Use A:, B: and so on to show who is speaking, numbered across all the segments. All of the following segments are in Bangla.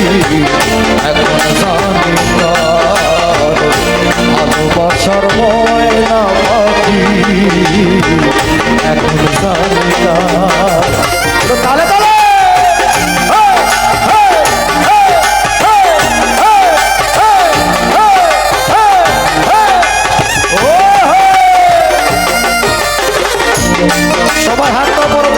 A: এখন জানি ভালোবাসার ময়না পাখি এখন জানি সবাই হাত পা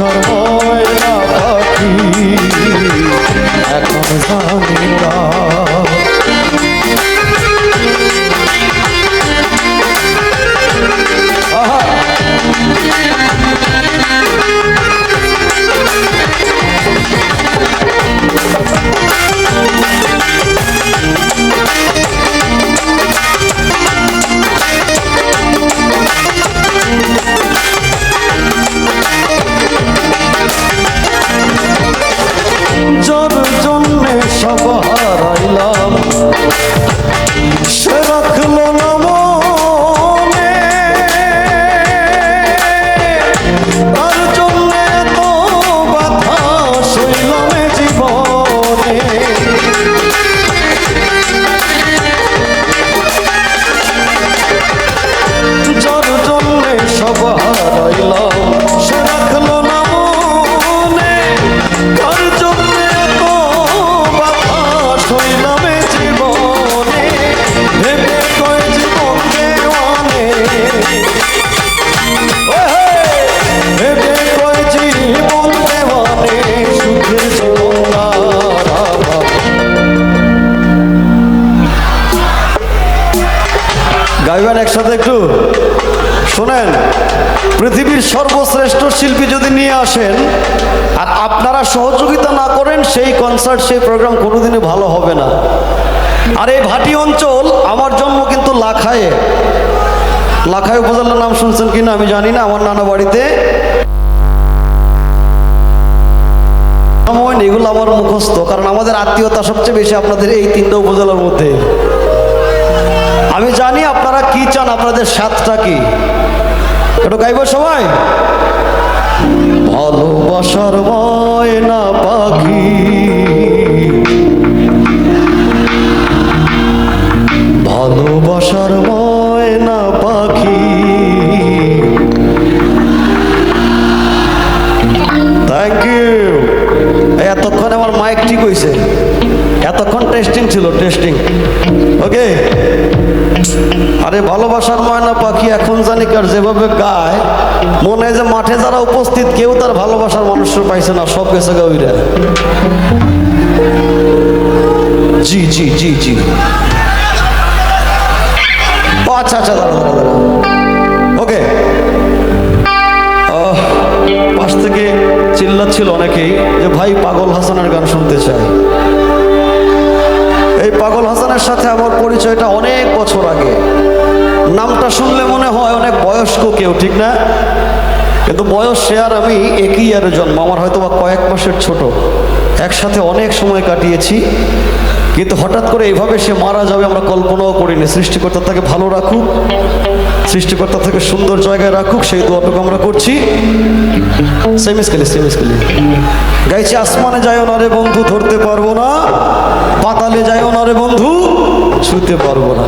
A: পাখি এখন জানে কার সর্বশ্রেষ্ঠ শিল্পী যদি নিয়ে আসেন, আর আপনারা সহযোগিতা না করেন, সেই কনসার্ট সেই প্রোগ্রাম কোনোদিনই ভালো হবে না। আর এই ভাটি অঞ্চল আমার জন্ম কিন্তু লাখায়ে। লাখায় উপজেলার নাম শুনছেন কিনা আমি জানি না, আমার নানা বাড়িতে। এগুলো আমার মুখস্থ, কারণ আমাদের আত্মীয়তা সবচেয়ে বেশি আপনাদের এই তিনটা উপজেলার মধ্যে। আমি জানি আপনারা কি চান, আপনাদের স্বাদটা কি। একটু গাইব সবাই। ভালোবাসার ময়না পাখি। ভালোবাসার ময়না পাখি। থ্যাংক ইউ এতক্ষণ আমার মাইক ঠিক হয়েছে এতক্ষণ টেস্টিং ছিল টেস্টিং ওকে আরে ভালোবাসার ময়না পাখি এখন জানি কার যেভাবে গায়, মনে হয় যে মাঠে যারা উপস্থিত, কেউ তার ভালোবাসার মানুষ পাইছে না, সব গেছে গাউইরা জি জি জি জি। আচ্ছা আচ্ছা দাঁড়া দাঁড়া দাঁড়া ওকে পাশ থেকে চিল্লাচ্ছিল অনেকেই যে ভাই পাগল হাসানের গান শুনতে চাই এই পাগল হাসানের সাথে আমার পরিচয়টা অনেক বছর আগে। নামটা শুনলে মনে হয় অনেক বয়স্ক কেউ, ঠিক না? কিন্তু বয়স সে আর আমি একই ইয়ারে জন্ম, আমার হয়তো বা কয়েক মাসের ছোট। একসাথে অনেক সময় কাটিয়েছি, কিন্তু হঠাৎ করে এইভাবে সে মারা যাবে আমরা কল্পনাও করিনি। সৃষ্টিকর্তা তাকে ভালো রাখুক, সৃষ্টিকর্তা থেকে সুন্দর জায়গায় রাখুক, সেই দোয়াটুকু আমরা করছি। সেমিসকেলি সেমিসকেলি গাইছি, আসমানে যাইও না রে বন্ধু, ধরতে পারব না। পাতালে যাইও না রে বন্ধু ছুতে পারব না।